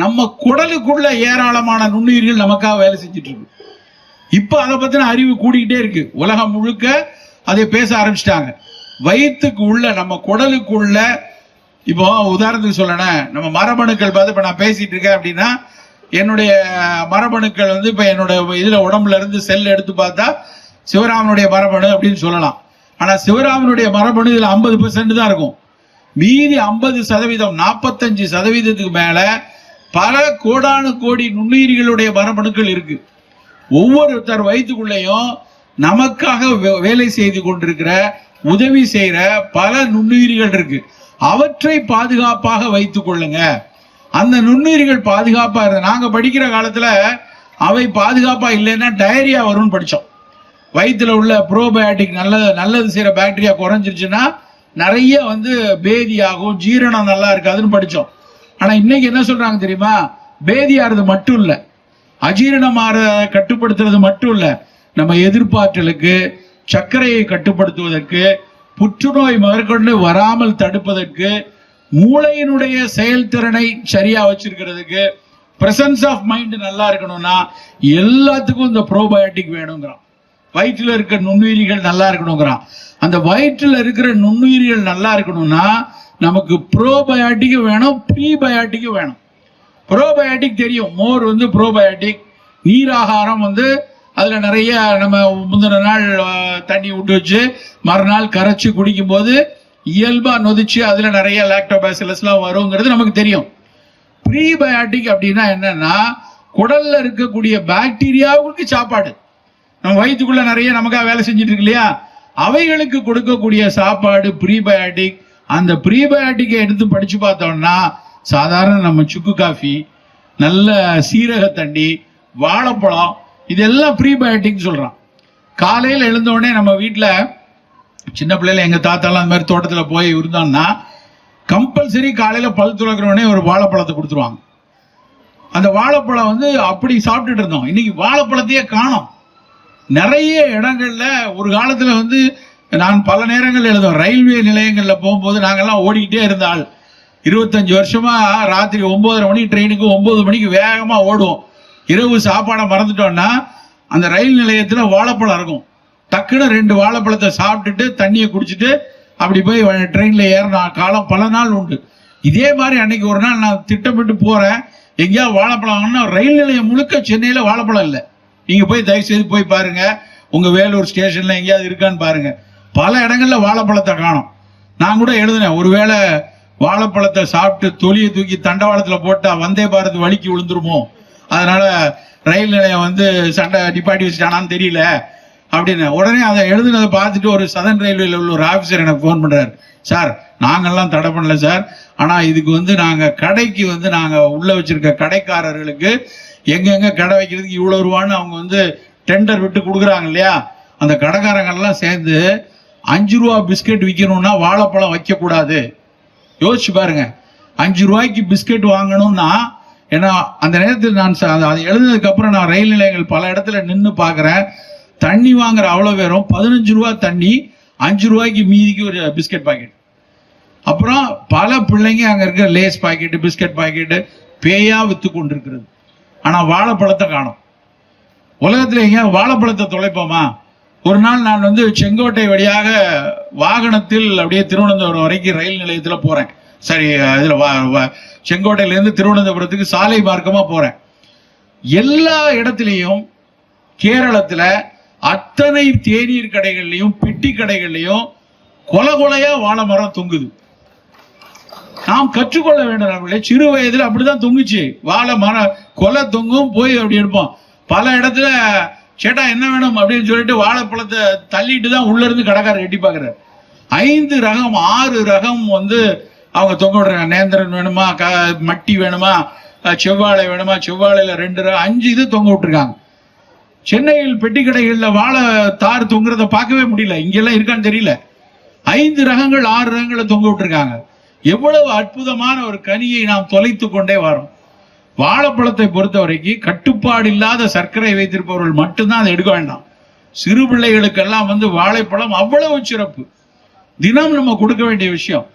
நம்ம குடலுக்குள்ள ஏராளமான நுண்ணுயிர்கள் நமக்காக வேலை செஞ்சுட்டு இருக்கு. இப்ப அதை பத்தின அறிவு கூடிக்கிட்டே இருக்கு. உலகம் முழுக்க அதை பேச ஆரம்பிச்சிட்டாங்க. வயிற்றுக்கு உள்ள நம்ம குடலுக்குள்ள இப்போ உதாரணத்துக்கு சொல்லணும். நம்ம மரபணுக்கள் பார்த்து இப்போ நான் பேசிட்டு இருக்கேன் அப்படின்னா என்னுடைய மரபணுக்கள் வந்து இப்போ என்னோட இதில் உடம்புல இருந்து செல் எடுத்து பார்த்தா சிவராமனுடைய மரபணு அப்படின்னு சொல்லலாம். ஆனால் சிவராமனுடைய மரபணு இதில் ஐம்பது பெர்சன்ட் தான் இருக்கும். மீதி ஐம்பது சதவீதம் நாற்பத்தஞ்சு சதவீதத்துக்கு மேலே பல கோடானு கோடி நுண்ணுயிரிகளுடைய மரபணுக்கள் இருக்கு. ஒவ்வொருத்தர் வயிற்றுக்குள்ளேயும் நமக்காக வே- வேலை செய்து கொண்டிருக்கிற உதவி செய்கிற பல நுண்ணுயிரிகள் இருக்கு. அவற்றை பாதுகாப்பாக வைத்துக் கொள்ளுங்க. அந்த நுண்ணுயிரிகள் பாதுகாப்பா இருந்த நாங்க படிக்கிற காலத்துல அவை பாதுகாப்பா இல்லைன்னா டயரியா வரும்னு படிச்சோம். வயிற்றுல உள்ள ப்ரோபயோட்டிக் நல்லது நல்லது செய்யற பாக்டீரியா குறைஞ்சிருச்சுன்னா நிறைய வந்து பேதி ஆகும் ஜீரணம் நல்லா இருக்காதுன்னு படிச்சோம். ஆனா இன்னைக்கு என்ன சொல்றாங்க தெரியுமா? பேதியாறது மட்டும் இல்ல. அஜீரணமாற கட்டுப்படுத்துறது மட்டும் இல்ல. நம்ம எதிர்பார்த்தலுக்கு சர்க்கரையை கட்டுப்படுத்துவதற்கு புற்றுநோய் முதற்கொண்டு வராமல் தடுப்பதற்கு மூளையினுடைய செயல்திறனை சரியா வச்சிருக்கிறதுக்கு பிரசன்ஸ் ஆஃப் மைண்ட் நல்லா இருக்கணும்னா எல்லாத்துக்கும் இந்த ப்ரோபயோட்டிக் வேணுங்கிறான். வயிற்றில் இருக்கிற நுண்ணுயிரிகள் நல்லா இருக்கணுங்கிறான். அந்த வயிற்றில் இருக்கிற நுண்ணுயிரிகள் நல்லா இருக்கணும்னா நமக்கு ப்ரோபயாட்டிக் வேணும் ப்ரீபயாட்டிக் வேணும். ப்ரோபயாட்டிக் தெரியும். மோர் வந்து ப்ரோபயோட்டிக் நீராகாரம் வந்து அதில் நிறைய நம்ம முந்தின நாள் தண்ணி விட்டு வச்சு மறுநாள் கரைச்சி குடிக்கும்போது இயல்பாக நொதிச்சு அதில் நிறைய லாக்டோபாசிலஸ்லாம் வருங்கிறது நமக்கு தெரியும். ப்ரீபயாட்டிக் அப்படின்னா என்னன்னா குடல்ல இருக்கக்கூடிய பாக்டீரியாவுக்கு சாப்பாடு. நம்ம வயிற்றுக்குள்ள நிறைய நமக்காக வேலை செஞ்சுட்டு இருக்கு இல்லையா? அவைகளுக்கு கொடுக்கக்கூடிய சாப்பாடு ப்ரீபயாட்டிக் அந்த ப்ரீபயோட்டிக்கை எடுத்து படிச்சு பார்த்தோம்னா சாதாரண நம்ம சுக்கு காஃபி நல்ல சீரக தண்ணி வாழைப்பழம் இதெல்லாம் ப்ரீபயோட்டிக் சொல்றான். காலையில் எழுந்தோடனே நம்ம வீட்டில் சின்ன பிள்ளைல எங்க தாத்தாலாம் அந்த மாதிரி தோட்டத்தில் போய் இருந்தான்னா கம்பல்சரி காலையில் பல் துளக்குற ஒரு வாழைப்பழத்தை கொடுத்துருவாங்க. அந்த வாழைப்பழம் வந்து அப்படி சாப்பிட்டுட்டு இருந்தோம். இன்னைக்கு வாழைப்பழத்தையே காணும். நிறைய இடங்கள்ல ஒரு காலத்துல வந்து நான் பல நேரங்கள் எழுதும் ரயில்வே நிலையங்களில் போகும்போது நாங்கள்லாம் ஓடிக்கிட்டே இருந்தால் ஆள் இருபத்தஞ்சு வருஷமா ராத்திரி ஒன்பதரை மணிக்கு ட்ரெயினுக்கு ஒன்பது மணிக்கு வேகமாக ஓடுவோம். இரவு சாப்பாடை மறந்துட்டோம்னா அந்த ரயில் நிலையத்தில் வாழைப்பழம் இருக்கும். டக்குன்னு ரெண்டு வாழைப்பழத்தை சாப்பிட்டுட்டு தண்ணியை குடிச்சிட்டு அப்படி போய் ட்ரெயினில் ஏறின காலம் பல நாள் உண்டு. இதே மாதிரி அன்னைக்கு ஒரு நாள் நான் திட்டமிட்டு போகிறேன் எங்கேயாவது வாழைப்பழம் வாங்கினா ரயில் நிலையம் முழுக்க சென்னையில் வாழைப்பழம் இல்லை. நீங்கள் போய் தயவுசெய்து போய் பாருங்கள் உங்கள் வேலூர் ஸ்டேஷனில் எங்கேயாவது இருக்கான்னு பாருங்கள் பல இடங்கள்ல வாழைப்பழத்தை காணும். நான் கூட எழுதினேன் ஒருவேளை வாழைப்பழத்தை சாப்பிட்டு தொலியை தூக்கி தண்டவாளத்துல போட்டா வந்தே பாரத் வலிக்கு விழுந்துருமோ? அதனால ரயில் நிலையம் வந்து சண்டை நிப்பாட்டி வச்சுட்டானான்னு தெரியல அப்படின்னு. உடனே அதை எழுதுனதை பார்த்துட்டு ஒரு சதன் ரயில்வேல உள்ள ஒரு ஆபீசர் எனக்கு ஃபோன் பண்றாரு. சார் நாங்கள்லாம் தடை பண்ணல சார். ஆனா இதுக்கு வந்து நாங்க கடைக்கு வந்து நாங்க உள்ள வச்சிருக்க கடைக்காரர்களுக்கு எங்கெங்க கடை வைக்கிறதுக்கு இவ்வளவு ரூபான்னு அவங்க வந்து டெண்டர் விட்டு கொடுக்குறாங்க இல்லையா? அந்த கடைக்காரங்கள்லாம் சேர்ந்து அஞ்சு ரூபா பிஸ்கட் விற்கணும்னா வாழைப்பழம் வைக்கக்கூடாது. யோசிச்சு பாருங்க. அஞ்சு ரூபாய்க்கு பிஸ்கட் வாங்கணும்னா ஏன்னா அந்த நேரத்தில் நான் அதை எழுதுனதுக்கு அப்புறம் நான் ரயில் நிலையங்கள் பல இடத்துல நின்று பார்க்குறேன். தண்ணி வாங்குற அவ்வளோ பேரும் பதினஞ்சு ரூபா தண்ணி அஞ்சு ரூபாய்க்கு மீதிக்கு ஒரு பிஸ்கட் பாக்கெட். அப்புறம் பல பிள்ளைங்க அங்கே இருக்க லேஸ் பாக்கெட்டு பிஸ்கட் பாக்கெட்டு பேயா வித்து கொண்டிருக்கிறது. ஆனால் வாழைப்பழத்தை காணும். உலகத்துல எங்க வாழைப்பழத்தை தொலைப்போமா? ஒரு நாள் நான் வந்து செங்கோட்டை வழியாக வாகனத்தில் அப்படியே திருவனந்தபுரம் வரைக்கும் ரயில் நிலையத்தில் போகிறேன் சரி இதில் வா- வா- திருவனந்தபுரத்துக்கு சாலை மார்க்கமாக போகிறேன் எல்லா இடத்துலையும் கேரளத்தில் அத்தனை தேநீர் கடைகள்லையும் பெட்டி கடைகள்லையும் கொலை கொலையா வாழை மரம் தொங்குது. நாம் கற்றுக்கொள்ள வேண்டும் நம்மளே சிறு வயதில் அப்படிதான் தொங்குச்சு. வாழை மரம் கொலை தொங்கும் போய் அப்படி எடுப்போம் பல இடத்துல சேட்டா என்ன வேணும் அப்படின்னு சொல்லிட்டு வாழைப்பழத்தை தள்ளிட்டு தான் உள்ள இருந்து கடைக்காரர் எட்டி பார்க்கறாரு. ஐந்து ரகம் ஆறு ரகம் வந்து அவங்க தொங்க விடுறாங்க. நேந்திரன் வேணுமா க மட்டி வேணுமா செவ்வாழை வேணுமா செவ்வாழையில ரெண்டு ரகம் அஞ்சு இது தொங்க விட்டுருக்காங்க. சென்னையில் பெட்டி கடைகளில் வாழை தார் தொங்குறத பார்க்கவே முடியல. இங்கெல்லாம் இருக்கான்னு தெரியல. ஐந்து ரகங்கள் ஆறு ரகங்களை தொங்க விட்டுருக்காங்க. எவ்வளவு அற்புதமான ஒரு கனியை நாம் தொலைத்து கொண்டே வரோம். வாழைப்பழத்தை பொறுத்த வரைக்கும் கட்டுப்பாடு இல்லாத சர்க்கரை வைத்திருப்பவர்கள் மட்டும்தான் அதை எடுக்க வேண்டாம். சிறு பிள்ளைகளுக்கெல்லாம் வந்து வாழைப்பழம் அவ்வளவு சிறப்பு. தினம் நம்ம கொடுக்க வேண்டிய விஷயம்.